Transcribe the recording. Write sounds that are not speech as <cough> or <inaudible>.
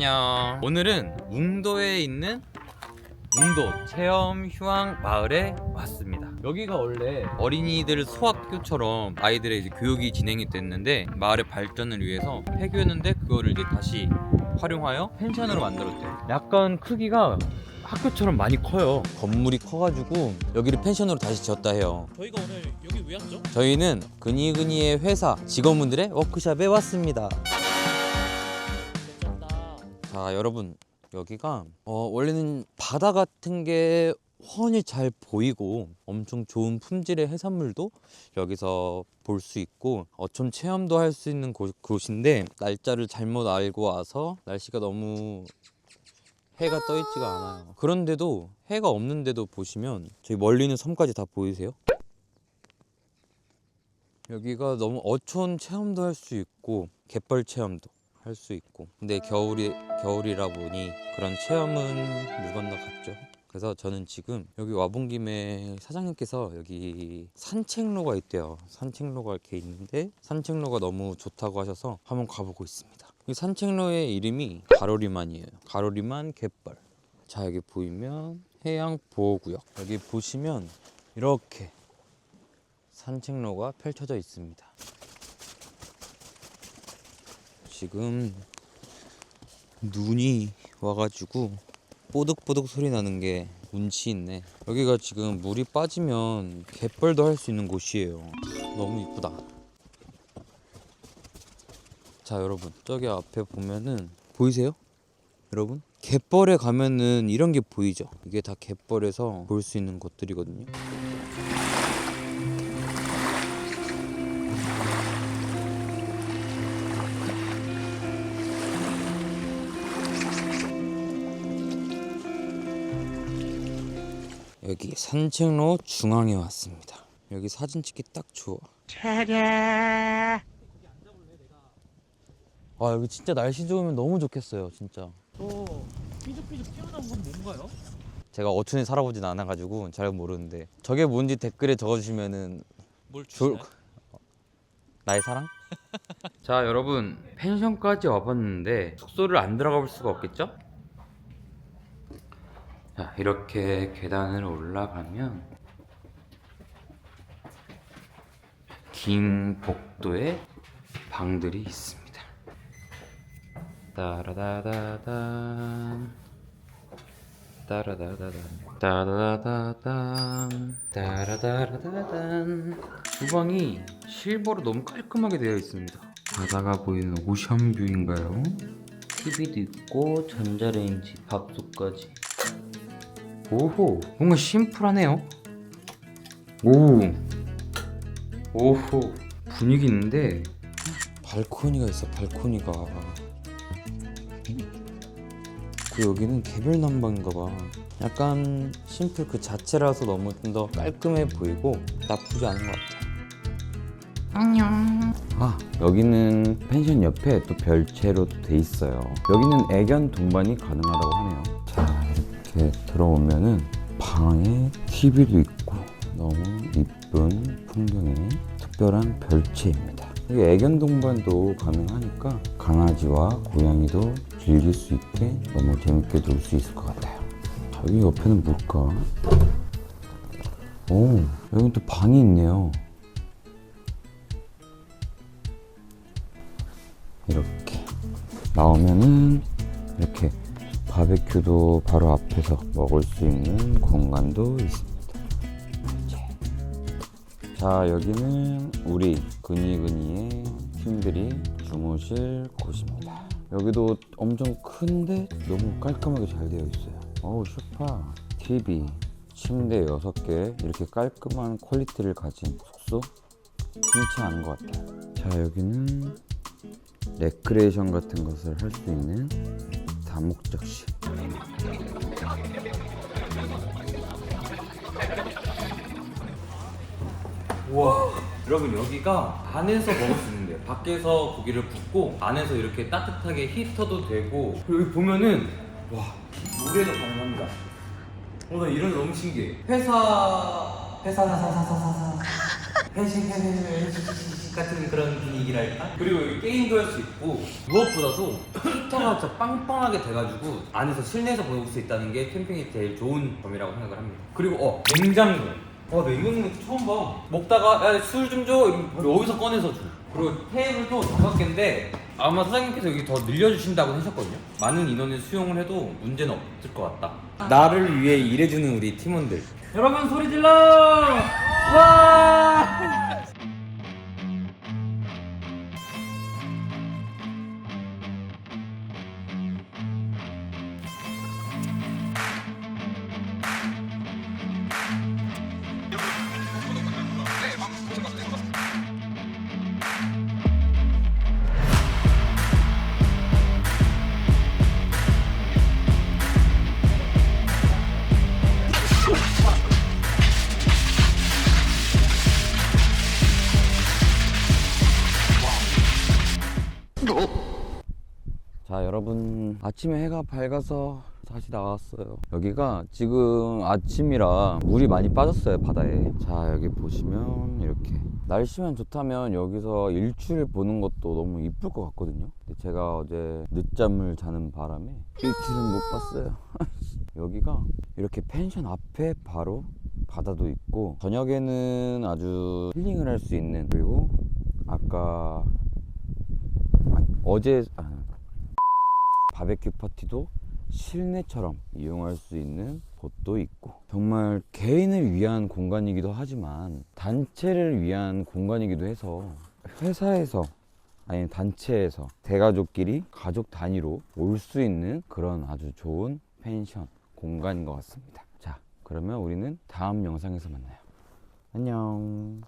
안녕. 오늘은 웅도에 있는 웅도 체험 휴양 마을에 왔습니다. 여기가 원래 어린이들 소학교처럼 아이들의 이제 교육이 진행이 됐는데 마을의 발전을 위해서 폐교였는데 그거를 이제 다시 활용하여 펜션으로 만들었대요. 약간 크기가 학교처럼 많이 커요. 건물이 커가지고 여기를 펜션으로 다시 지었다 해요. 저희가 오늘 여기 왜 왔죠? 저희는 근이근이의 회사 직원분들의 워크숍에 왔습니다. 자 여러분 여기가 어, 원래는 바다 같은 게 훤히 잘 보이고 엄청 좋은 품질의 해산물도 여기서 볼 수 있고 어촌 체험도 할 수 있는 곳, 곳인데 날짜를 잘못 알고 와서 날씨가 너무 해가 떠 있지가 않아요 그런데도 해가 없는데도 보시면 저기 멀리 있는 섬까지 다 보이세요? 여기가 너무 어촌 체험도 할 수 있고 갯벌 체험도 할 수 있고. 근데 겨울이 겨울이라 보니 그런 체험은 물 건너 갔죠. 그래서 저는 지금 여기 와본 김에 사장님께서 여기 산책로가 있대요. 산책로가 이렇게 있는데 산책로가 너무 좋다고 하셔서 한번 가보고 있습니다. 이 산책로의 이름이 가로리만이에요. 가로리만 갯벌. 자 여기 보이면 해양보호구역. 여기 보시면 이렇게 산책로가 펼쳐져 있습니다 지금 눈이 와가지고 뽀득뽀득 소리 나는 게 운치 있네. 여기가 지금 물이 빠지면 갯벌도 할 수 있는 곳이에요. 너무 이쁘다. 자 여러분 저기 앞에 보면은 보이세요? 여러분 갯벌에 가면은 이런 게 보이죠? 이게 다 갯벌에서 볼 수 있는 것들이거든요. 여기 산책로 중앙에 왔습니다. 여기 사진 찍기 딱 좋아. 아 여기 진짜 날씨 좋으면 너무 좋겠어요, 진짜. 저 삐죽삐죽 튀어나온 건 뭔가요? 제가 어촌에 살아보진 않아가지고 잘 모르는데 저게 뭔지 댓글에 적어주시면은 뭘 주시나요? 나의 사랑? <laughs> 자 여러분 펜션까지 와봤는데 숙소를 안 들어가 볼 수가 없겠죠? 자 이렇게 계단을 올라가면 긴 복도에 방들이 있습니다. 따라다다단 따라다다단 따라다다단 따라다라다단. 주방이 실버로 너무 깔끔하게 되어 있습니다. 바다가 보이는 오션뷰인가요? TV도 있고 전자레인지 밥솥까지 오호 뭔가 심플하네요. 오 오호 분위기 있는데. 발코니가 있어 발코니가. 그 여기는 개별 난방인가 봐. 약간 심플 그 자체라서 너무 좀 더 깔끔해 보이고 나쁘지 않은 것 같아요 안녕. 아 여기는 펜션 옆에 또 별채로 돼 있어요. 여기는 애견 동반이 가능하다고 하네요. 자 이렇게 들어오면은 방에 TV도 있고 너무 이쁜 풍경의 특별한 별채입니다. 여기 애견 동반도 가능하니까 강아지와 고양이도 즐길 수 있게 너무 재밌게 놀 수 있을 것 같아요. 자, 여기 옆에는 뭘까? 오 여기 또 방이 있네요. 이렇게 나오면은 이렇게 바베큐도 바로 앞에서 먹을 수 있는 공간도 있습니다. 자 여기는 우리 근이근이의 팀들이 주무실 곳입니다. 여기도 엄청 큰데 너무 깔끔하게 잘 되어 있어요. 어우 소파, TV, 침대 6개 이렇게 깔끔한 퀄리티를 가진 숙소 흔치 않은 것 같아요. 자 여기는 레크레이션 같은 것을 할 수 있는 다목적실 우와. 여러분 여기가 안에서 먹을 수 있는 데요. 밖에서 고기를 굽고 안에서 이렇게 따뜻하게 히터도 되고 여기 보면은 와 물에도 가능합니다. 어나 이런 거 너무 신기해. 회사 회사 사사사사사 펜싱 펜싱 펜싱 같은 그런 분위기랄까? 그리고 게임도 할 수 있고 무엇보다도 히터가 진짜 빵빵하게 돼가지고 안에서 실내에서 보낼 수 있다는 게 캠핑이 제일 좋은 점이라고 생각을 합니다. 그리고 어 냉장고. 와, 나 이거는 처음 봐. 먹다가 술좀 줘. 여기서 꺼내서 줘. 그리고 테이블도 다섯 개인데 아마 사장님께서 여기 더 늘려주신다고 하셨거든요. 많은 인원을 수용을 해도 문제는 없을 것 같다. 나를 위해 일해주는 우리 팀원들. 여러분 소리 질러! 와! 여러분 아침에 해가 밝아서 다시 나왔어요. 여기가 지금 아침이라 물이 많이 빠졌어요 바다에. 자 여기 보시면 이렇게. 날씨만 좋다면 여기서 일출을 보는 것도 너무 이쁠 것 같거든요. 근데 제가 어제 늦잠을 자는 바람에 일출은 못 봤어요. <laughs> 여기가 이렇게 펜션 앞에 바로 바다도 있고 저녁에는 아주 힐링을 할 수 있는 그리고 아까 아니, 어제 아, 바베큐 파티도 실내처럼 이용할 수 있는 곳도 있고 정말 개인을 위한 공간이기도 하지만 단체를 위한 공간이기도 해서 회사에서 아니 단체에서 대가족끼리 가족 단위로 올 수 있는 그런 아주 좋은 펜션 공간인 것 같습니다. 자, 그러면 우리는 다음 영상에서 만나요. 안녕.